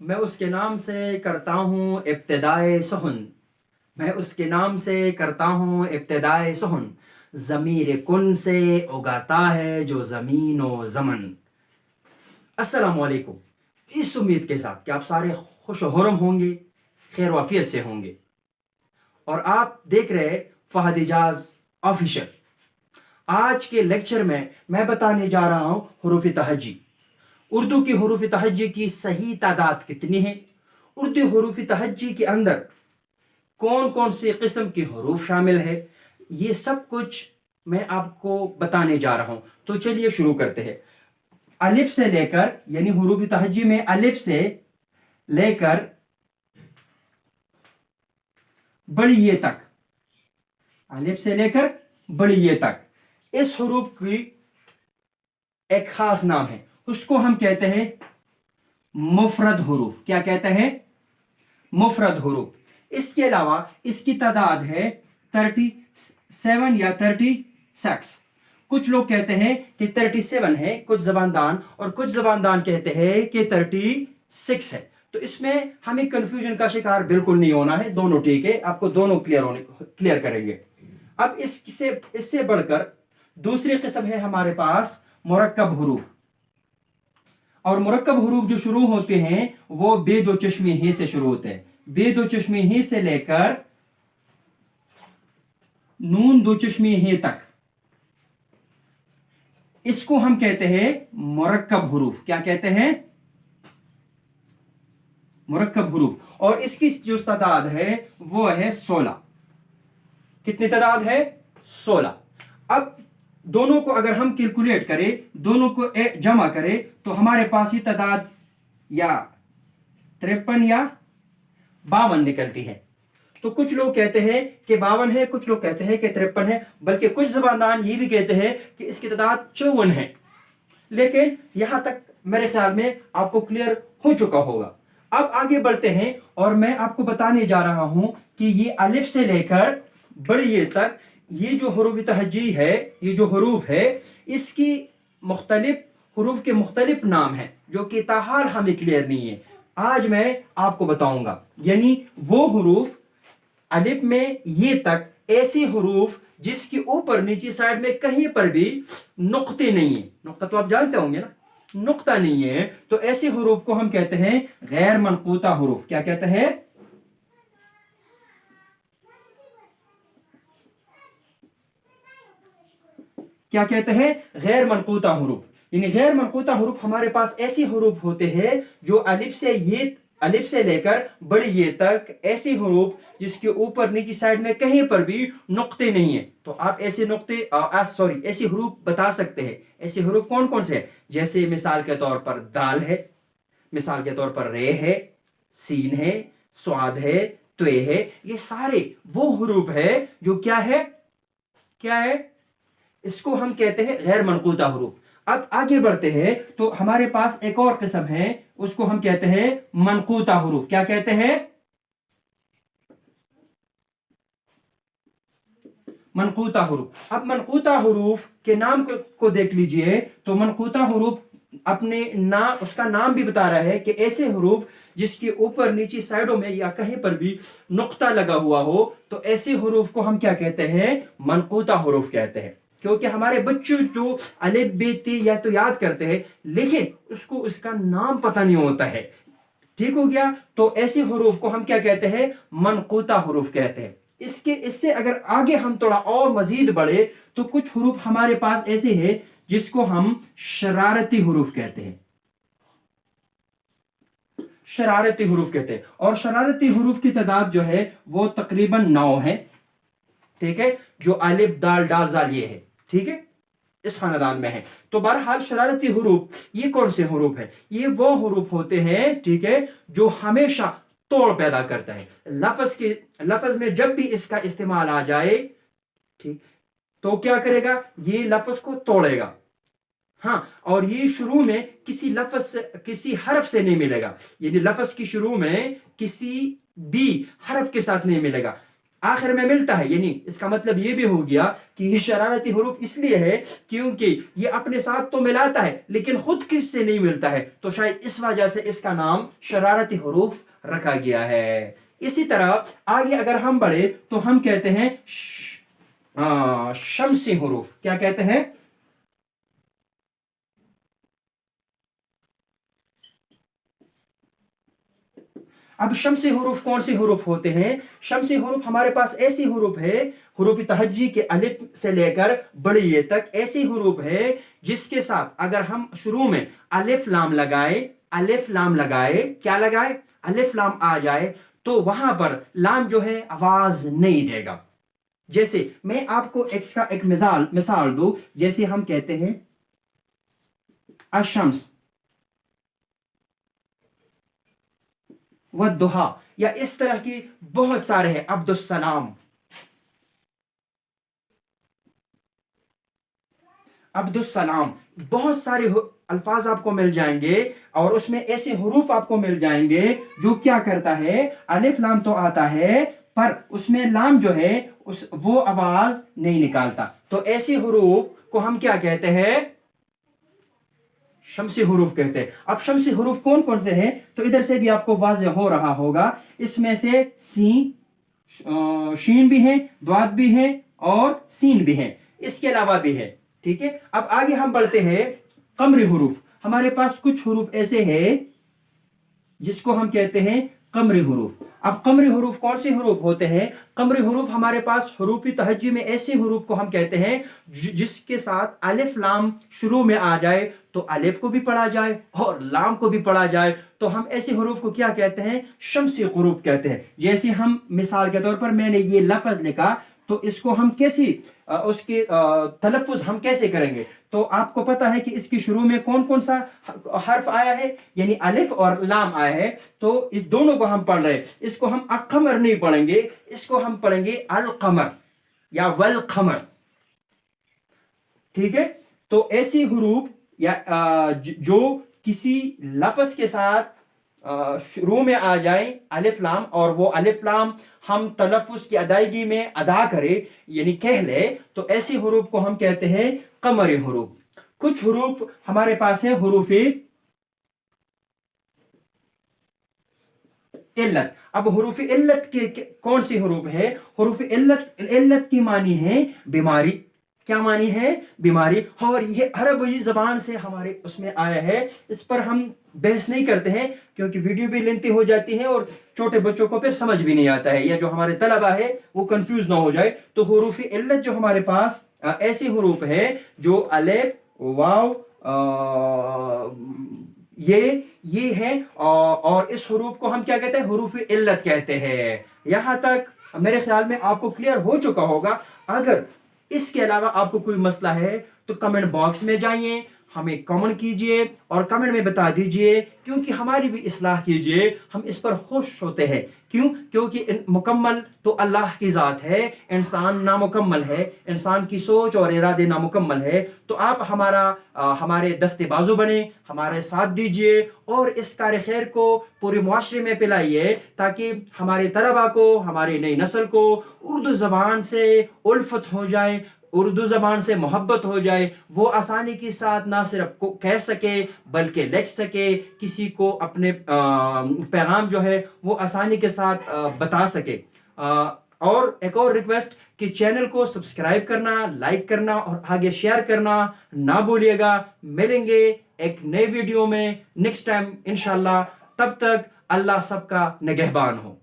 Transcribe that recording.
میں اس کے نام سے کرتا ہوں ابتدائے سہن۔ میں اس کے نام سے کرتا ہوں ابتدائے سہن۔ ضمیر کن سے اگاتا ہے جو زمین و زمن۔ السلام علیکم۔ اس امید کے ساتھ کہ آپ سارے خوش و حرم ہوں گے، خیر و عافیت سے ہوں گے۔ اور آپ دیکھ رہے فہد اجاز آفیشل۔ آج کے لیکچر میں میں بتانے جا رہا ہوں حروف تہجی۔ اردو کی حروف تہجی کی صحیح تعداد کتنی ہے اردو حروف تہجی کے اندر کون کون سی قسم کی حروف شامل ہے یہ سب کچھ میں آپ کو بتانے جا رہا ہوں۔ تو چلیے شروع کرتے ہیں۔ الف سے لے کر یعنی حروف تہجی میں الف سے لے کر بڑی یہ تک۔ الف سے لے کر بڑی یہ تک۔ اس حروف کی ایک خاص نام ہے۔ اس کو ہم کہتے ہیں مفرد حروف۔ کیا کہتے ہیں؟ مفرد حروف۔ اس کے علاوہ اس کی تعداد ہے تھرٹی سیون یا تھرٹی سیکس کچھ لوگ کہتے ہیں کہ تھرٹی سیون ہے، کچھ زباندان، اور کچھ زباندان کہتے ہیں کہ تھرٹی سکس ہے۔ تو اس میں ہمیں کنفیوژن کا شکار بالکل نہیں ہونا ہے۔ دونوں ٹھیک ہے، آپ کو دونوں کلیئر ہونے کلیئر کریں گے۔ اب اس سے اس سے بڑھ کر دوسری قسم ہے ہمارے پاس مرکب حروف۔ اور مرکب حروف جو شروع ہوتے ہیں، وہ بے دو چشمی ہی سے شروع ہوتے ہیں۔ بے دو چشمی ہی سے لے کر نون دو چشمی ہی تک۔ اس کو ہم کہتے ہیں مرکب حروف۔ کیا کہتے ہیں؟ مرکب حروف۔ اور اس کی جو تعداد ہے، وہ ہے سولہ۔ کتنی تعداد ہے؟ سولہ۔ اب دونوں کو اگر ہم کیلکولیٹ کریں، دونوں کو جمع کریں، تو ہمارے پاس یہ تعداد یا ترپن یا باون نکلتی ہے۔ تو کچھ لوگ کہتے ہیں کہ باون ہے، کچھ لوگ کہتے ہیں کہ ترپن ہے، بلکہ کچھ زباندان یہ بھی کہتے ہیں کہ اس کی تعداد چون ہے۔ لیکن یہاں تک میرے خیال میں آپ کو کلیئر ہو چکا ہوگا۔ اب آگے بڑھتے ہیں اور میں آپ کو بتانے جا رہا ہوں کہ یہ الف سے لے کر بڑی یہ تک یہ جو حروف تہجی ہے، یہ جو حروف ہے، اس کی مختلف حروف کے مختلف نام ہیں، جو کہ تاحال ہمیں کلیئر نہیں ہے آج میں آپ کو بتاؤں گا یعنی وہ حروف الف میں یہ تک ایسی حروف جس کی اوپر نیچی سائڈ میں کہیں پر بھی نقطے نہیں ہیں۔ نقطہ تو آپ جانتے ہوں گے نا۔ نقطہ نہیں ہے۔ تو ایسی حروف کو ہم کہتے ہیں غیر منقوطہ حروف۔ کیا کہتے ہیں؟ کیا کہتے ہیں؟ غیر منقوطہ حروف۔ یعنی غیر منقوطہ حروف ہمارے پاس ایسی حروف ہوتے ہیں جو الف سے یہ، الف سے لے کر بڑی یہ تک ایسی حروف جس کے اوپر نیچی سائڈ میں کہیں پر بھی نقطے نہیں ہیں۔ تو آپ ایسے نقطے سوری ایسی حروف بتا سکتے ہیں۔ ایسی حروف کون کون سے ہیں؟ جیسے مثال کے طور پر دال ہے، مثال کے طور پر رے ہے، سین ہے، سواد ہے، توے ہے، یہ سارے وہ حروف ہے جو کیا ہے؟ کیا ہے؟ اس کو ہم کہتے ہیں غیر منقوطہ حروف۔ اب آگے بڑھتے ہیں تو ہمارے پاس ایک اور قسم ہے، اس کو ہم کہتے ہیں منقوطہ حروف۔ کیا کہتے ہیں؟ منقوطہ حروف۔ اب منقوطہ حروف کے نام کو دیکھ لیجیے۔ تو منقوطہ حروف اپنے نام اس کا نام بھی بتا رہا ہے کہ ایسے حروف جس کے اوپر نیچی سائڈوں میں یا کہیں پر بھی نقطہ لگا ہوا ہو، تو ایسے حروف کو ہم کیا کہتے ہیں؟ منقوطہ حروف کہتے ہیں۔ کیونکہ ہمارے بچوں جو الف بیتی یا تو یاد کرتے ہیں، لیکن اس کو اس کا نام پتہ نہیں ہوتا ہے۔ ٹھیک ہو گیا؟ تو ایسی حروف کو ہم کیا کہتے ہیں؟ منقوطہ حروف کہتے ہیں۔ اس کے، اس سے اگر آگے ہم تھوڑا اور مزید بڑھے تو کچھ حروف ہمارے پاس ایسے ہیں جس کو ہم شرارتی حروف کہتے ہیں۔ شرارتی حروف کہتے ہیں۔ اور شرارتی حروف کی تعداد جو ہے، وہ تقریباً نو ہے۔ ٹھیک ہے؟ جو الف، دال، ڈال، زال یہ ہے۔ ٹھیک ہے؟ اس خاندان میں ہے۔ تو بہرحال شرارتی حروف، یہ کون سے حروف ہے یہ وہ حروف ہوتے ہیں، ٹھیک ہے، جو ہمیشہ توڑ پیدا کرتا ہے۔ لفظ کے، لفظ میں جب بھی اس کا استعمال آ جائے، ٹھیک، تو کیا کرے گا؟ یہ لفظ کو توڑے گا۔ ہاں اور یہ شروع میں کسی لفظ سے کسی حرف سے نہیں ملے گا۔ یعنی لفظ کی شروع میں کسی بھی حرف کے ساتھ نہیں ملے گا۔ آخر میں ملتا ہے۔ یعنی اس کا مطلب یہ بھی ہو گیا کہ یہ شرارتی حروف اس لیے ہے کیونکہ یہ اپنے ساتھ تو ملاتا ہے، لیکن خود کس سے نہیں ملتا ہے؟ تو شاید اس وجہ سے اس کا نام شرارتی حروف رکھا گیا ہے۔ اسی طرح آگے اگر ہم بڑھے تو ہم کہتے ہیں ہاں، شمسی حروف۔ کیا کہتے ہیں؟ اب شمسی حروف کون سی حروف ہوتے ہیں؟ شمسی حروف ہمارے پاس ایسی حروف ہے حروف تہجی کے الف سے لے کر بڑی یہ تک ایسی حروف ہے جس کے ساتھ اگر ہم شروع میں الف لام لگائے، الف لام لگائے، کیا لگائے؟ الف لام آ جائے تو وہاں پر لام جو ہے آواز نہیں دے گا۔ جیسے میں آپ کو ایک کا ایک مثال مثال دوں، جیسے ہم کہتے ہیں اشمس ودہا یا اس طرح کی بہت سارے ہیں، عبد السلام۔ عبد السلام، بہت سارے الفاظ آپ کو مل جائیں گے اور اس میں ایسے حروف آپ کو مل جائیں گے جو کیا کرتا ہے، الف لام تو آتا ہے، پر اس میں لام جو ہے، اس وہ آواز نہیں نکالتا۔ تو ایسی حروف کو ہم کیا کہتے ہیں؟ شمسی حروف کہتے ہیں۔ اب شمسی حروف کون کون سے ہیں؟ تو ادھر سے بھی آپ کو واضح ہو رہا ہوگا۔ اس میں سے سین شین بھی ہیں، دوات بھی ہیں اور سین بھی ہیں۔ اس کے علاوہ بھی ہے ٹھیک ہے؟ اب آگے ہم بڑھتے ہیں قمری حروف۔ ہمارے پاس کچھ حروف ایسے ہیں جس کو ہم کہتے ہیں قمری حروف۔ اب قمری حروف کون سے حروف ہوتے ہیں؟ قمری حروف ہمارے پاس حروفی تہجی میں ایسے حروف کو ہم کہتے ہیں جس کے ساتھ الف لام شروع میں آ جائے تو الف کو بھی پڑھا جائے اور لام کو بھی پڑھا جائے۔ تو ہم ایسے حروف کو کیا کہتے ہیں؟ شمسی غروب کہتے ہیں۔ جیسے ہم مثال کے طور پر میں نے یہ لفظ لکھا تو اس کو ہم کیسی اس کی تلفظ ہم کیسے کریں گے؟ تو آپ کو پتا ہے کہ اس کی شروع میں کون کون سا حرف آیا ہے یعنی الف اور لام آیا ہے۔ تو اس دونوں کو ہم پڑھ رہے ہیں۔ اس کو ہم اقمر نہیں پڑھیں گے، اس کو ہم پڑھیں گے القمر یا والقمر۔ ٹھیک ہے؟ تو ایسی حروف یا جو کسی لفظ کے ساتھ شروع میں آ جائیں، الف لام، اور وہ الف لام ہم تلفظ کی ادائیگی میں ادا کرے یعنی کہہ لے، تو ایسی حروف کو ہم کہتے ہیں قمر حروف۔ کچھ حروف ہمارے پاس ہیں، حروف علت۔ اب حروف علت کے کون سی حروف ہے حروف علت علت کی معنی ہے بیماری۔ کیا معنی ہے بیماری؟ اور یہ عربی زبان سے ہمارے اس میں آیا ہے۔ اس پر ہم بحث نہیں کرتے ہیں کیونکہ ویڈیو بھی لینتی ہو جاتی ہے اور چھوٹے بچوں کو پھر سمجھ بھی نہیں آتا ہے۔ یا جو ہمارے طلبہ ہے وہ کنفیوز نہ ہو جائے۔ تو حروف علت جو ہمارے پاس ایسی حروف ہے جو الف، واو یہ یہ ہے اور اس حروف کو ہم کیا کہتے ہیں؟ حروف علت کہتے ہیں۔ یہاں تک میرے خیال میں آپ کو کلیئر ہو چکا ہوگا۔ اگر اس کے علاوہ آپ کو کوئی مسئلہ ہے تو کمنٹ باکس میں جائیے ہمیں کمنٹ کیجیے اور کمنٹ میں بتا دیجیے، کیونکہ ہماری بھی اصلاح کیجیے، ہم اس پر خوش ہوتے ہیں۔ کیوں؟ کیونکہ مکمل تو اللہ کی ذات ہے، انسان نامکمل ہے، انسان کی سوچ اور ارادے نامکمل ہے۔ تو آپ ہمارا ہمارے دست بازو بنے ہمارے ساتھ دیجیے اور اس کار خیر کو پورے معاشرے میں پلائیے تاکہ ہمارے طلبہ کو ہماری نئی نسل کو اردو زبان سے الفت ہو جائے اردو زبان سے محبت ہو جائے، وہ آسانی کے ساتھ نہ صرف کہہ سکے، بلکہ لکھ سکے، کسی کو اپنے پیغام جو ہے وہ آسانی کے ساتھ بتا سکے۔ اور ایک اور ریکویسٹ کہ چینل کو سبسکرائب کرنا لائک کرنا اور آگے شیئر کرنا نہ بھولیے گا۔ ملیں گے ایک نئے ویڈیو میں۔ نیکسٹ ٹائم انشاءاللہ تب تک اللہ سب کا نگہبان ہو۔